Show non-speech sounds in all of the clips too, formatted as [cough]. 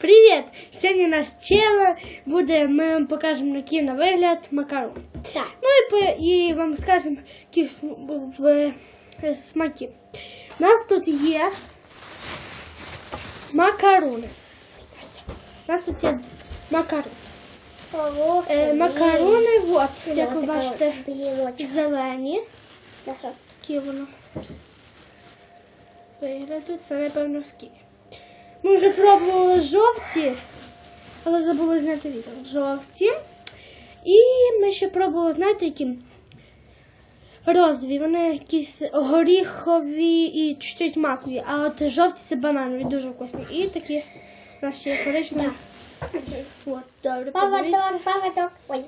Привіт! Сьогодні у нас чело буде, ми вам покажемо, який на вигляд макарон. Так. Ну і, по- і вам скажемо, які в, в смаки. У нас тут є макарони. У нас тут є макарони. Е, макарони, от, Ну, як ви бачите, зелені. Такі воно виглядуть. Це, напевно, скі. Ми вже пробували жовті, але забули зняти відео. Жовті. І ми ще пробували, знаєте, які розові. Вони якісь горіхові і чуть-чуть макові. А от жовті це бананові, дуже вкусні. І такі у нас ще є коричневі. От, добре, подивіться. Паводок, паводок. Ой.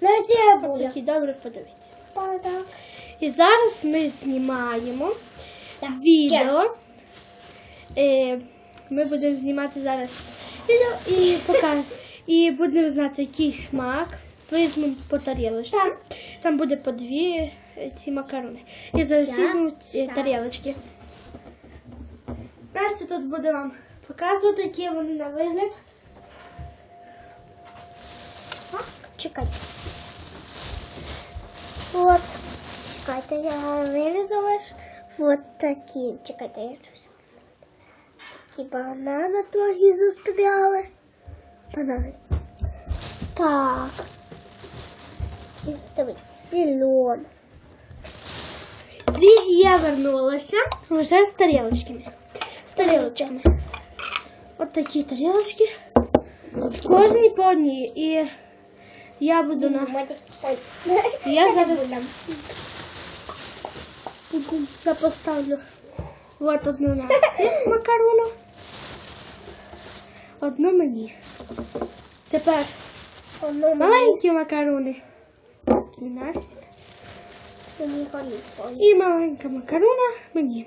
Навіть я буду. Такі добре подивіться. Паводок. І зараз ми знімаємо Так. відео. Е, ми будемо знімати зараз відео і покажемо. І будемо знати, який смак. Візьмемо по тарілочці. Так. Там буде по дві е, ці макарони. Я зараз Так. візьму ці тарілочки. Настя тут буде вам показувати, які вони на вигляд. Чекайте. Вот. Чекайте, я вирізала ж. Вот такі. Чекайте, я. Такі банани трохи застряли. Банани. Так. І дивись, зелен. І я вернулася вже з тарілочками. З тарілочками. От такі тарілочки. В кожній по одній. І я буду на. Я зараз я поставлю от одну Насті [laughs] макарону. Одну мені. Тепер маленькі макарони. І Насті. І маленька макарона мені.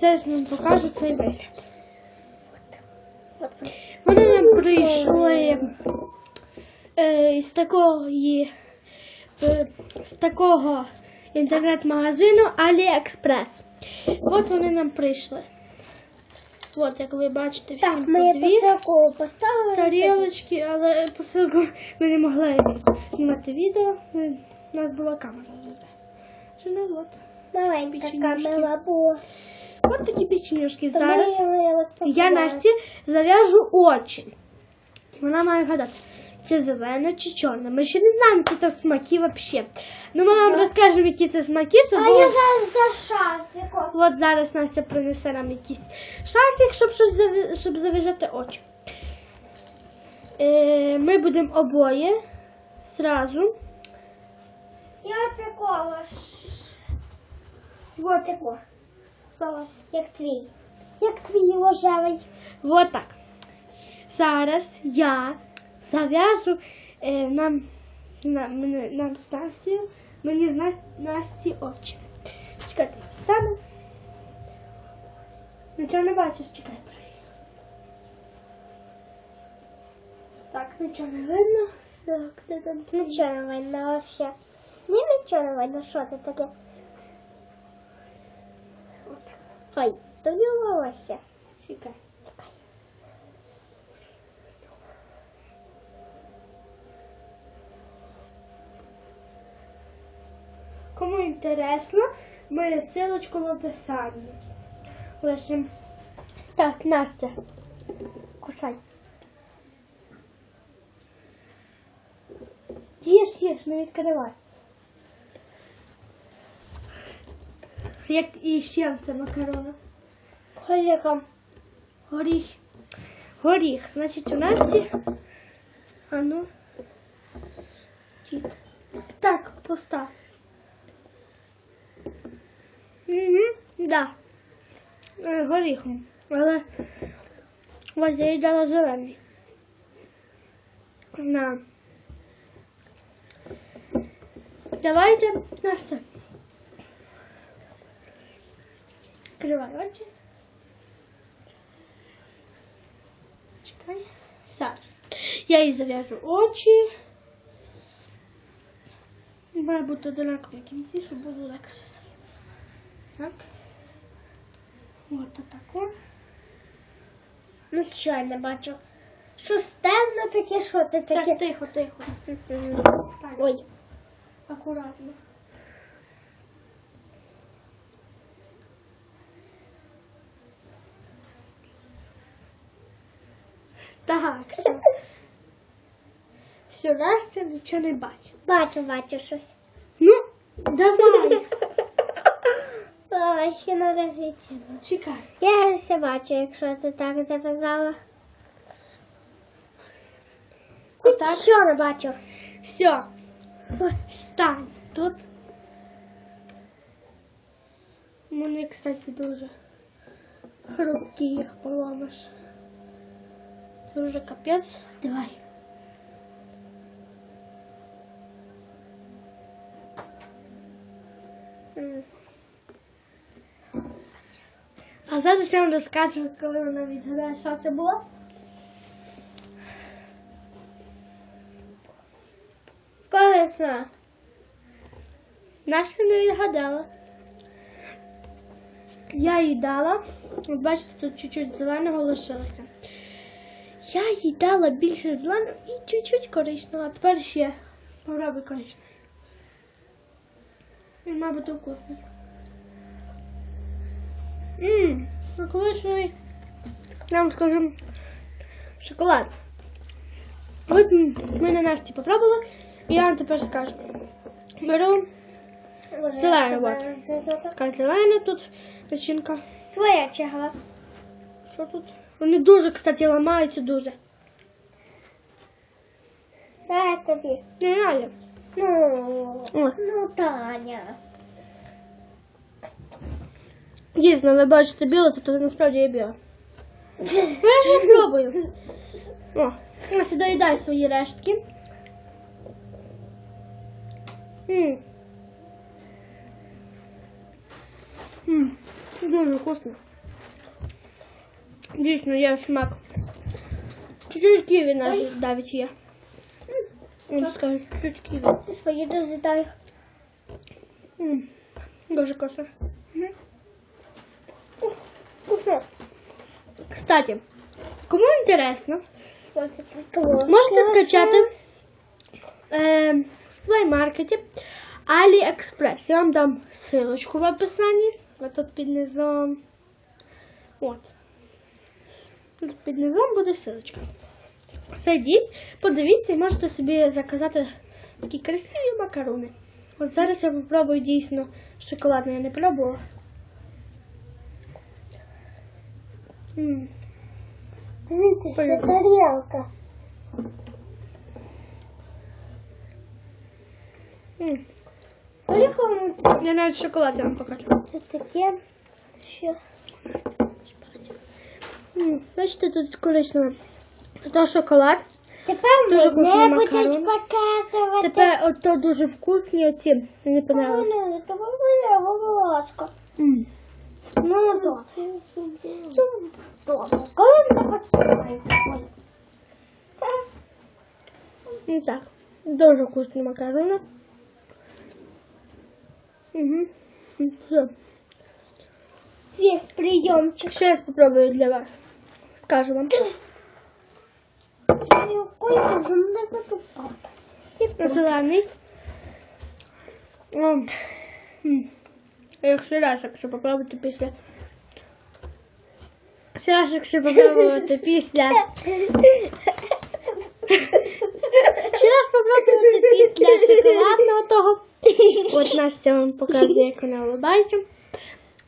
Зараз вам покажу цей вигляд. Вони нам прийшли е, з такої е, з такого інтернет-магазину AliExpress. От вони нам прийшли. От, як ви бачите, всім Так, ми дві таку поставили. тарілочки, але посилку ми не могли знімати відео. У нас була камера. Вже от. Маленька камера була. От такі печенюшки. Зараз я. Насті зав'яжу очі. Вона має вгадати, це зелена чи чорна. Ми ще не знаємо, які це смаки взагалі. Ну ми вам розкажемо, які це смаки, А я зараз за шафіком. от зараз Настя принесе нам якийсь шарфік, щоб щось щоб зав'яжати очі. Е, ми будемо обоє зразу. Я такого ж. Вот такого. Як твій. Як твій рожевий. Вот так. Зараз я зав'яжу е, нам, на, мене, нам з Настю, мені з Нас- Насті очі. Чекайте, встану. Нічого не бачиш, чекай. Так, нічого не видно. Так, де там? Нічого не видно вообще. Ні, нічого не видно, що це таке. Ой, тобі волосся. Чекай. Кому інтересно, моя ссылочку в описанні. Лишим. Так, Настя. Кусай. Їж, їж, не відкривай. Як і ще це макарона. Горіхом. Горіх. Горіх. Значить, у Насті. А ну. Так, постав. Угу, да. Е, Горіхом. Але ось я їй дала зелений. Знаю. Давайте, Настя. Відкривай очі. Чекай. Зараз. Я їй зав'яжу очі. Має бути одинакові кінці, щоб було легше. Так. От отако. Ну що, я не бачу. Щось темне таке, що ти таке. Так, тихо, тихо. Стань. Ой. Акуратно. Так, все. Все, Настя нічого не бачить. Бачу, бачу щось. Ну, давай. Ой, ще не дивіться. Чекай. Я все бачу, якщо ти так заказала. Отак. Що не бачу? Все. Стань тут. Вони, кстати, дуже хрупкі, їх поламаш. Це вже капець. Давай. А зараз я вам розкажу, коли вона відгадає, що це було. Це? Наша не відгадала. Я їй дала. От бачите, тут чуть-чуть зеленого лишилося. Я їй дала більше зеленого і чуть-чуть коричневого. А тепер ще попробуй коричневий. Він, мабуть, вкусний. Ммм, Я вам скажу шоколад. От м, ми на Насті попробували, і я вам тепер скажу. Беру Зелений, от. така зелена тут начинка. Твоя чага. Що тут? Вони дуже, кстати, ламаються дуже. Дай тобі. Не надо. Ну, О. ну, Таня. Дійсно, ви бачите біле, то насправді є біле. Ну, я ще спробую. О, ось доїдай свої рештки. М. М, Дуже вкусно. Дійсно, є смак. Чуть-чуть ківі навіть навіть є. Скажу, чуть-чуть ківі. Свої дозідай. М, Дуже вкусно. Вкусно. Кстати, кому интересно, можете скачати е, в плеймаркеті AliExpress. Я вам дам ссылочку в описанні. Ось тут під низом. От. Тут під низом буде ссылочка. Сидіть, подивіться і можете собі заказати такі красиві макарони. От зараз я попробую дійсно шоколадне, я не пробувала. М. Дивіться, це тарілка. М. Поїхали. Я навіть шоколад вам покажу. Це таке. Що? М, Бачите, тут коричневе. Тут шоколад. Тепер Дуже ми вкусний не макарон. будуть показувати. Тепер ото дуже вкусні оці. Мені понравилось. Вони, то моя, будь ласка. М. Ну, то. Добре. Коли не посилаєте? Ну так. Дуже вкусні макарони. Угу. Все. Є прийомчик. Ще раз попробую для вас. Скажу вам. Кольця вже Якщо раз, якщо попробувати після. Раз, якщо попробувати після. Ще раз попробувати після шоколадного того. От Настя вам показує, як вона улыбається.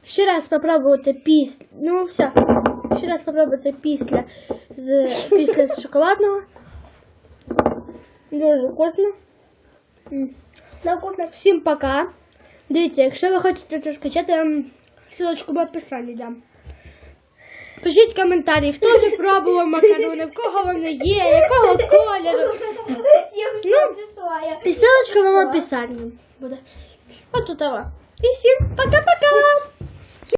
Ще раз попробувати після. Ну, все. Ще раз попробувати після, з, після шоколадного. Дуже вкусно. Всім пока. Дивіться, якщо ви хочете це скачати, я вам ссылочку в описанні дам. Пишіть коментарі, хто вже пробував макарони, в кого вони є, якого кольору. Ну, і ссылочка вам в описанні буде. От тут. І всім пока-пока!